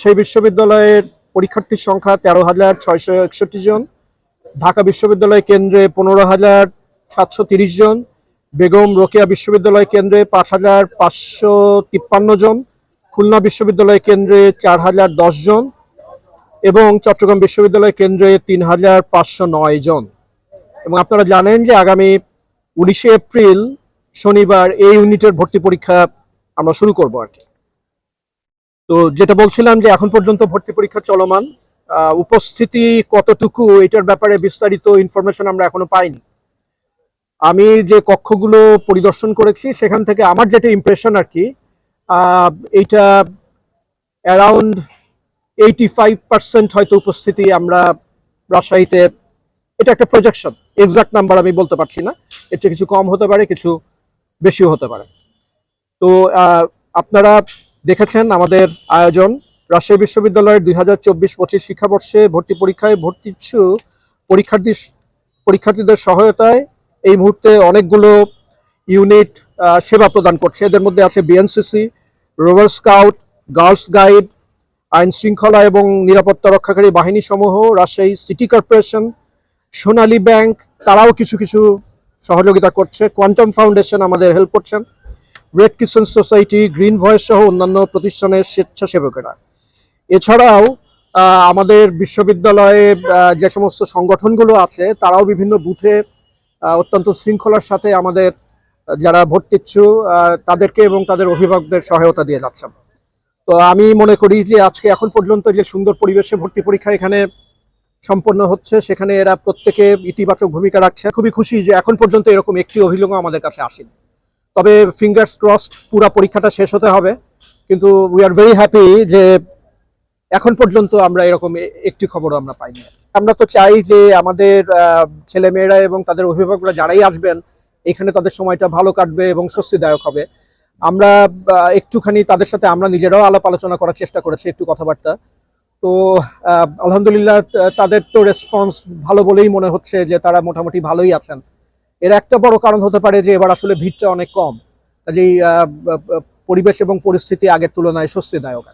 সেই বিশ্ববিদ্যালয়ের পরীক্ষার্থীর সংখ্যা তেরো হাজার ছয়শো একষট্টি জন, ঢাকা বিশ্ববিদ্যালয় কেন্দ্রে পনেরো হাজার সাতশো তিরিশ জন, বেগম রোকেয়া বিশ্ববিদ্যালয় কেন্দ্রে পাঁচ হাজার পাঁচশো তিপ্পান্ন জন, খুলনা বিশ্ববিদ্যালয় কেন্দ্রে চার হাজার দশ জন এবং চট্টগ্রাম বিশ্ববিদ্যালয় কেন্দ্রে তিন হাজার পাঁচশো নয় জন। এবং আপনারা জানেন যে আগামী উনিশে এপ্রিল শনিবার এই ইউনিটের ভর্তি পরীক্ষা আমরা শুরু করব আর কি। তো যেটা বলছিলাম যে এখন পর্যন্ত ভর্তি পরীক্ষা চলমান উপস্থিতি কতটুকু এটার ব্যাপারে বিস্তারিত ইনফরমেশন আমরা এখনও পাইনি। আমি যে কক্ষগুলো পরিদর্শন করেছি, সেখান থেকে আমার যেটা ইমপ্রেশন আর কি এইটা অ্যারাউন্ড এইটি ফাইভ পার্সেন্ট হয়তো উপস্থিতি আমরা রাজশাহীতে, এটা একটা প্রজেকশন এক্সাক্ট নাম্বার আমি বলতে পারছি না, এর চেয়ে কিছু কম হতে পারে, কিছু বেশিও হতে পারে। তো আপনারা দেখেছেন আমাদের আয়োজন। রাজশাহী বিশ্ববিদ্যালয়ের দুই হাজার চব্বিশ পঁচিশ শিক্ষাবর্ষে ভর্তি পরীক্ষায় ভর্তি ইচ্ছু পরীক্ষার্থী পরীক্ষার্থীদের সহায়তায় এই মুহূর্তে অনেকগুলো ইউনিট সেবা প্রদান করছে। এদের মধ্যে আছে BNCC rover scout girls guide আইন শৃঙ্খলা এবং নিরাপত্তা রক্ষাকারী বাহিনী সমূহ Rajshahi city corporation, Sonali bank, তারাও কিছু কিছু সহযোগিতা করছে। কোয়ান্টাম ফাউন্ডেশন আমাদের হেল্প করছেন। Red Kitchen Society Green Voice সহ অন্যান্য প্রতিষ্ঠানের স্বেচ্ছাসেবকেরা। এছাড়াও আমাদের বিশ্ববিদ্যালয়ে যে সমস্ত সংগঠনগুলো আছে, তারাও বিভিন্ন বুথে অত্যন্ত শৃঙ্খলার সাথে আমাদের, যারা ভর্তিচ্ছু তাদেরকে এবং তাদের অভিভাবকদের সহায়তা দিয়ে যাচ্ছেন। তো আমি মনে করি যে আজকে এখন পর্যন্ত যে সুন্দর পরিবেশে ভর্তি পরীক্ষা এখানে সম্পন্ন হচ্ছে, সেখানে এরা প্রত্যেকে ইতিবাচক ভূমিকা রাখছে। খুবই খুশি যে এখন পর্যন্ত এরকম একটি অভিযোগও আমাদের কাছে আসেনি। তবে ফিঙ্গার্স ক্রসড পুরো পরীক্ষাটা শেষ হতে হবে। কিন্তু উই আর ভেরি হ্যাপি যে এখন পর্যন্ত আমরা এরকম একটি খবরও আমরা পাইনি। আমরা তো চাই যে আমাদের ছেলেমেয়েরা এবং তাদের অভিভাবকরা যারাই আসবেন, এখানে তাদের সময়টা ভালো কাটবে এবং স্বস্তিদায়ক হবে। আমরা একটুখানি তাদের সাথে আমরা নিজেরাও আলাপ আলোচনা করার চেষ্টা করেছি একটু কথাবার্তা। তো আলহামদুলিল্লাহ তাদের তো রেসপন্স ভালো বলেই মনে হচ্ছে যে তারা মোটামুটি ভালোই আছেন। এর একটা বড় কারণ হতে পারে যে এবার আসলে ভিড়টা অনেক কম কাজেই পরিবেশ এবং পরিস্থিতি আগের তুলনায় স্বস্তিদায়ক।